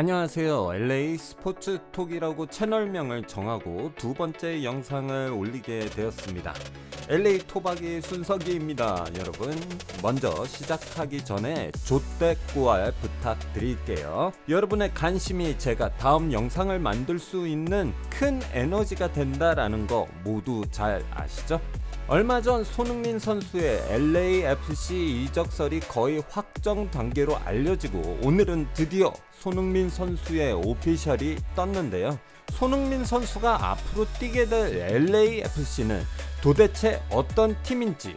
안녕하세요. LA 스포츠 톡이라고 채널명을 정하고 두 번째 영상을 올리게 되었습니다. LA 토박이 순서기입니다. 여러분, 먼저 시작하기 전에 조떼꾸알 부탁드릴게요. 여러분의 관심이 제가 다음 영상을 만들 수 있는 큰 에너지가 된다라는 거 모두 잘 아시죠? 얼마 전 손흥민 선수의 LAFC 이적설이 거의 확정 단계로 알려지고 오늘은 드디어 손흥민 선수의 오피셜이 떴는데요. 손흥민 선수가 앞으로 뛰게 될 LAFC는 도대체 어떤 팀인지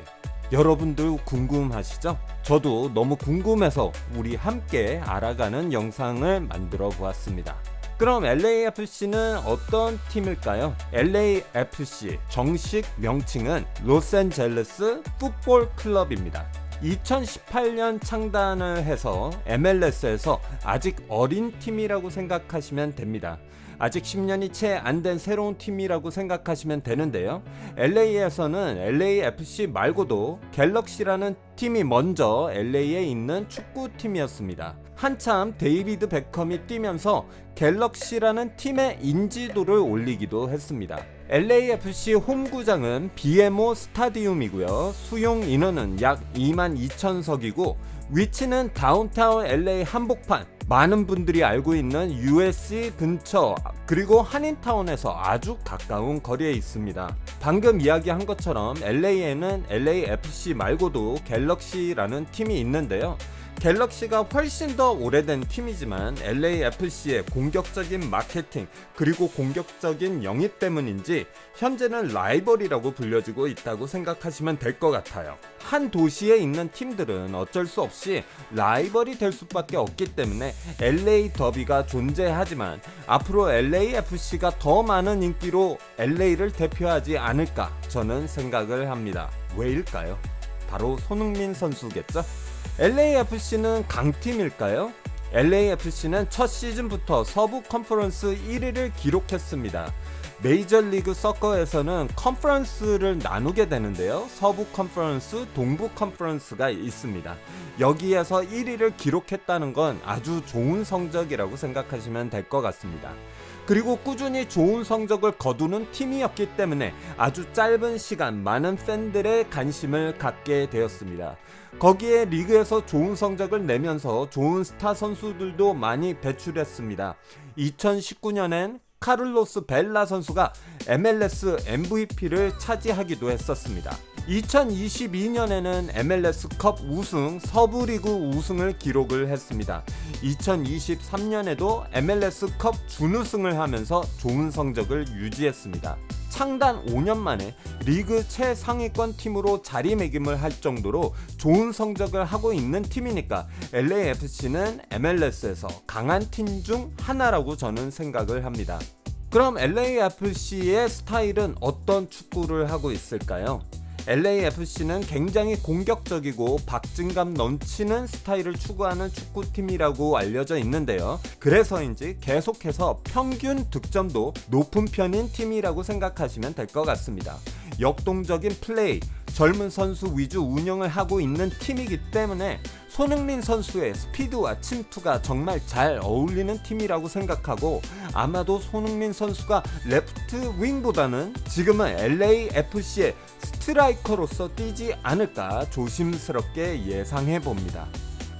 여러분들 궁금하시죠? 저도 너무 궁금해서 우리 함께 알아가는 영상을 만들어 보았습니다. 그럼 LAFC는 어떤 팀일까요? LAFC 정식 명칭은 로스앤젤레스 풋볼 클럽입니다. 2018년 창단을 해서 MLS에서 아직 어린 팀이라고 생각하시면 됩니다. 아직 10년이 채 안 된 새로운 팀이라고 생각하시면 되는데요. LA에서는 LAFC 말고도 갤럭시라는 팀이 먼저 LA에 있는 축구팀이었습니다. 한참 데이비드 베컴이 뛰면서 갤럭시라는 팀의 인지도를 올리기도 했습니다. LAFC 홈구장은 BMO 스타디움이고요. 수용 인원은 약 2만 2천석이고 위치는 다운타운 LA 한복판 많은 분들이 알고 있는 USC 근처 그리고 한인타운에서 아주 가까운 거리에 있습니다. 방금 이야기한 것처럼 LA에는 LAFC 말고도 갤럭시라는 팀이 있는데요. 갤럭시가 훨씬 더 오래된 팀이지만 LAFC의 공격적인 마케팅 그리고 공격적인 영입 때문인지 현재는 라이벌이라고 불려지고 있다고 생각하시면 될 것 같아요. 한 도시에 있는 팀들은 어쩔 수 없이 라이벌이 될 수밖에 없기 때문에 LA 더비가 존재하지만 앞으로 LAFC가 더 많은 인기로 LA를 대표하지 않을까 저는 생각을 합니다. 왜일까요? 바로 손흥민 선수겠죠? LAFC는 강팀일까요? LAFC는 첫 시즌부터 서부 컨퍼런스 1위를 기록했습니다. 메이저리그 서커에서는 컨퍼런스를 나누게 되는데요. 서부 컨퍼런스, 동부 컨퍼런스가 있습니다. 여기에서 1위를 기록했다는 건 아주 좋은 성적이라고 생각하시면 될 것 같습니다. 그리고 꾸준히 좋은 성적을 거두는 팀이었기 때문에 아주 짧은 시간 많은 팬들의 관심을 갖게 되었습니다. 거기에 리그에서 좋은 성적을 내면서 좋은 스타 선수들도 많이 배출했습니다. 2019년엔 카를로스 벨라 선수가 MLS MVP를 차지하기도 했었습니다. 2022년에는 MLS컵 우승, 서부리그 우승을 기록을 했습니다. 2023년에도 MLS컵 준우승을 하면서 좋은 성적을 유지했습니다. 창단 5년 만에 리그 최상위권 팀으로 자리매김을 할 정도로 좋은 성적을 하고 있는 팀이니까 LAFC는 MLS에서 강한 팀 중 하나라고 저는 생각을 합니다. 그럼 LAFC의 스타일은 어떤 축구를 하고 있을까요? LAFC는 굉장히 공격적이고 박진감 넘치는 스타일을 추구하는 축구팀이라고 알려져 있는데요. 그래서인지 계속해서 평균 득점도 높은 편인 팀이라고 생각하시면 될 것 같습니다. 역동적인 플레이, 젊은 선수 위주 운영을 하고 있는 팀이기 때문에 손흥민 선수의 스피드와 침투가 정말 잘 어울리는 팀이라고 생각하고 아마도 손흥민 선수가 레프트 윙보다는 지금은 LAFC의 스트라이커로서 뛰지 않을까 조심스럽게 예상해 봅니다.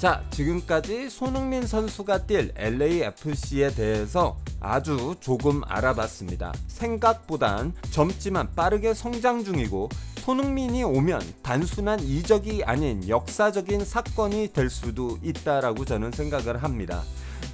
자, 지금까지 손흥민 선수가 뛸 LAFC에 대해서 아주 조금 알아봤습니다. 생각보단 젊지만 빠르게 성장 중이고 손흥민이 오면 단순한 이적이 아닌 역사적인 사건이 될 수도 있다라고 저는 생각을 합니다.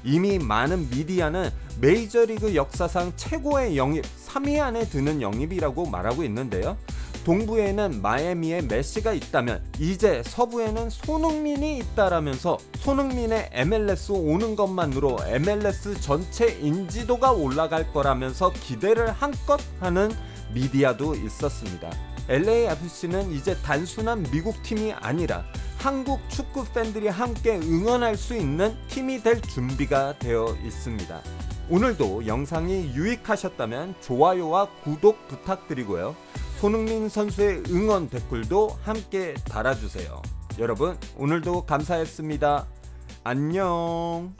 이미 많은 미디어는 메이저리그 역사상 최고의 영입 3위 안에 드는 영입이라고 말하고 있는데요. 동부에는 마이애미의 메시가 있다면 이제 서부에는 손흥민이 있다라면서 손흥민의 MLS 오는 것만으로 MLS 전체 인지도가 올라갈 거라면서 기대를 한껏 하는 미디어도 있었습니다. LAFC는 이제 단순한 미국 팀이 아니라 한국 축구 팬들이 함께 응원할 수 있는 팀이 될 준비가 되어 있습니다. 오늘도 영상이 유익하셨다면 좋아요와 구독 부탁드리고요. 손흥민 선수의 응원 댓글도 함께 달아주세요. 여러분, 오늘도 감사했습니다. 안녕.